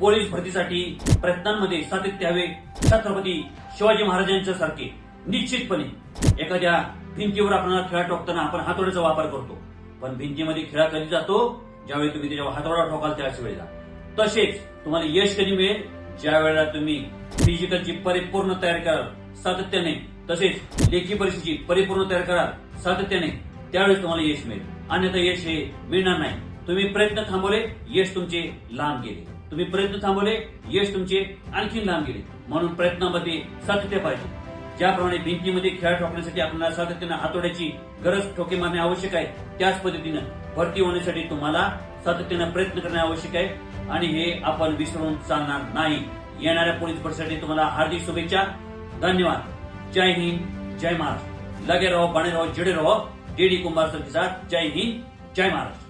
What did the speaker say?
Police भरतीसाठी प्रयत्नांमध्ये सातत्य हवे छत्रपती शिवाजी महाराजांच्या सारखे. निश्चितपणे एखाद्या भिंतीवर आपण खेळा ठोकताना आपण हातोड्याचा वापर करतो. पण भिंतीमध्ये खेळा कधी जातो? ज्यावेळी तुम्ही त्याच्या हातोडा ठोकाल त्याच वेळेला तसेच तुम्हाला यश कधी मिळेल? ज्या वेळेला तुम्ही फिजिकलची परिपूर्ण तयारी कराल सातत्याने. तसेच लेखी परीक्षेची परिपूर्ण तयारी कराल सातत्याने. त्यावेळेस तुम्हाला यश मिळेल. अन्यथा यश हे मिळणार नाही. तुम्ही प्रयत्न थांबवले यश तुमचे लांब गेले. तुम्ही प्रयत्न थांबवले यश तुमचे आणखी लांब गेले. म्हणून प्रयत्नामध्ये सातत्य पाहिजे. ज्याप्रमाणे भिंतीमध्ये खेळ ठोकण्यासाठी आपल्याला सातत्यानं हातोड्याची गरज ठोके मारणे आवश्यक आहे त्याच पद्धतीनं भरती होण्यासाठी तुम्हाला सातत्यानं प्रयत्न करणे आवश्यक आहे. आणि हे आपण विसरून चालणार नाही. येणाऱ्या पोलीस भरतीसाठी तुम्हाला हार्दिक शुभेच्छा. धन्यवाद. जय हिंद जय महाराष्ट्र. लगे रहो बने रहो जुड़े रहो डीडी कुंभार सर के साथ जय हिंद जय महाराष्ट्र.